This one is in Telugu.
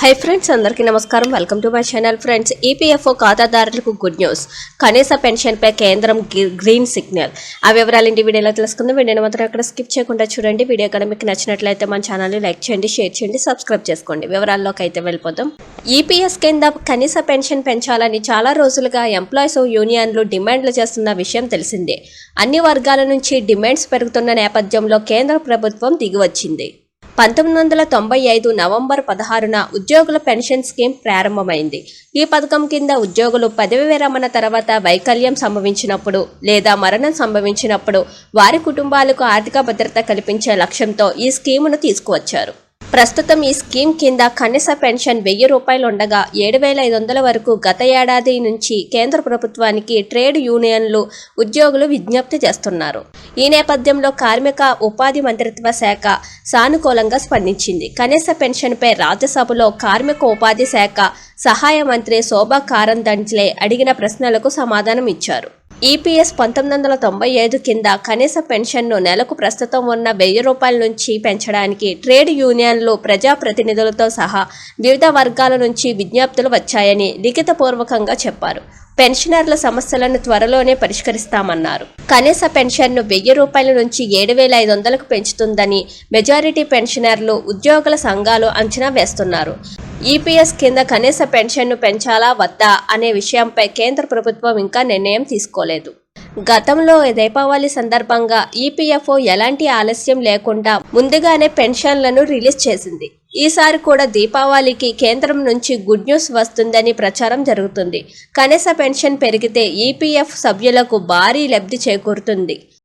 హై ఫ్రెండ్స్ అందరికీ నమస్కారం. Welcome to my channel friends EPFO ఖాతాదారులకు గుడ్ న్యూస్ కనీస పెన్షన్పై కేంద్రం గ్రీన్ సిగ్నల్ ఆ వివరాలు ఇంటి వీడియోలో తెలుసుకుందాం. వీడియోని మాత్రం అక్కడ స్కిప్ చేయకుండా చూడండి. వీడియో కనుక మీకు నచ్చినట్లయితే మన ఛానల్ని లైక్ చేయండి షేర్ చేయండి సబ్స్క్రైబ్ చేసుకోండి. వివరాల్లోకి అయితే వెళ్ళిపోదాం. ఈపీఎస్ కింద కనీస పెన్షన్ పెంచాలని చాలా రోజులుగా ఎంప్లాయీస్ యూనియన్లు డిమాండ్లు చేస్తున్న విషయం తెలిసిందే. అన్ని వర్గాల నుంచి డిమాండ్స్ పెరుగుతున్న నేపథ్యంలో కేంద్ర ప్రభుత్వం దిగివచ్చింది పంతొమ్మిది వందల తొంభై ఐదు నవంబర్ పదహారున ఉద్యోగుల పెన్షన్ స్కీమ్ ప్రారంభమైంది. ఈ పథకం కింద ఉద్యోగులు పదవి విరమణ తర్వాత వైకల్యం సంభవించినప్పుడు లేదా మరణం సంభవించినప్పుడు వారి కుటుంబాలకు ఆర్థిక భద్రత కల్పించే లక్ష్యంతో ఈ స్కీమును తీసుకువచ్చారు. ప్రస్తుతం ఈ స్కీమ్ కింద కనీస పెన్షన్ వెయ్యి రూపాయలు ఉండగా ఏడు వేల ఐదు వందల వరకు గత ఏడాది నుంచి కేంద్ర ప్రభుత్వానికి ట్రేడ్ యూనియన్లు ఉద్యోగులు విజ్ఞప్తి చేస్తున్నారు. ఈ నేపథ్యంలో కార్మిక ఉపాధి మంత్రిత్వ శాఖ సానుకూలంగా స్పందించింది. కనీస పెన్షన్పై రాజ్యసభలో కార్మిక ఉపాధి శాఖ సహాయ మంత్రి శోభా కారందండ్లే అడిగిన ప్రశ్నలకు సమాధానం ఇచ్చారు ఈపీఎస్ పంతొమ్మిది వందల తొంభై ఐదు కింద కనీస పెన్షన్ను నెలకు ప్రస్తుతం ఉన్న వెయ్యి రూపాయల నుంచి పెంచడానికి ట్రేడ్ యూనియన్లు ప్రజాప్రతినిధులతో సహా వివిధ వర్గాల నుంచి విజ్ఞప్తులు వచ్చాయని లిఖితపూర్వకంగా చెప్పారు. పెన్షనర్ల సమస్యలను త్వరలోనే పరిష్కరిస్తామన్నారు. కనీస పెన్షన్ను వెయ్యి రూపాయల నుంచి ఏడు వేల ఐదు వందలకు పెంచుతుందని మెజారిటీ పెన్షనర్లు ఉద్యోగుల సంఘాలు అంచనా వేస్తున్నారు. ఈపీఎస్ కింద కనీస పెన్షన్ను పెంచాలా వద్దా అనే విషయంపై కేంద్ర ప్రభుత్వం ఇంకా నిర్ణయం తీసుకోలేదు. గతంలో దీపావళి సందర్భంగా ఈపీఎఫ్ఓ ఎలాంటి ఆలస్యం లేకుండా ముందుగానే పెన్షన్లను రిలీజ్ చేసింది. ఈసారి కూడా దీపావళికి కేంద్రం నుంచి గుడ్ న్యూస్ వస్తుందని ప్రచారం జరుగుతుంది. కనీస పెన్షన్ పెరిగితే ఈపీఎఫ్ సభ్యులకు భారీ లబ్ధి చేకూరుతుంది.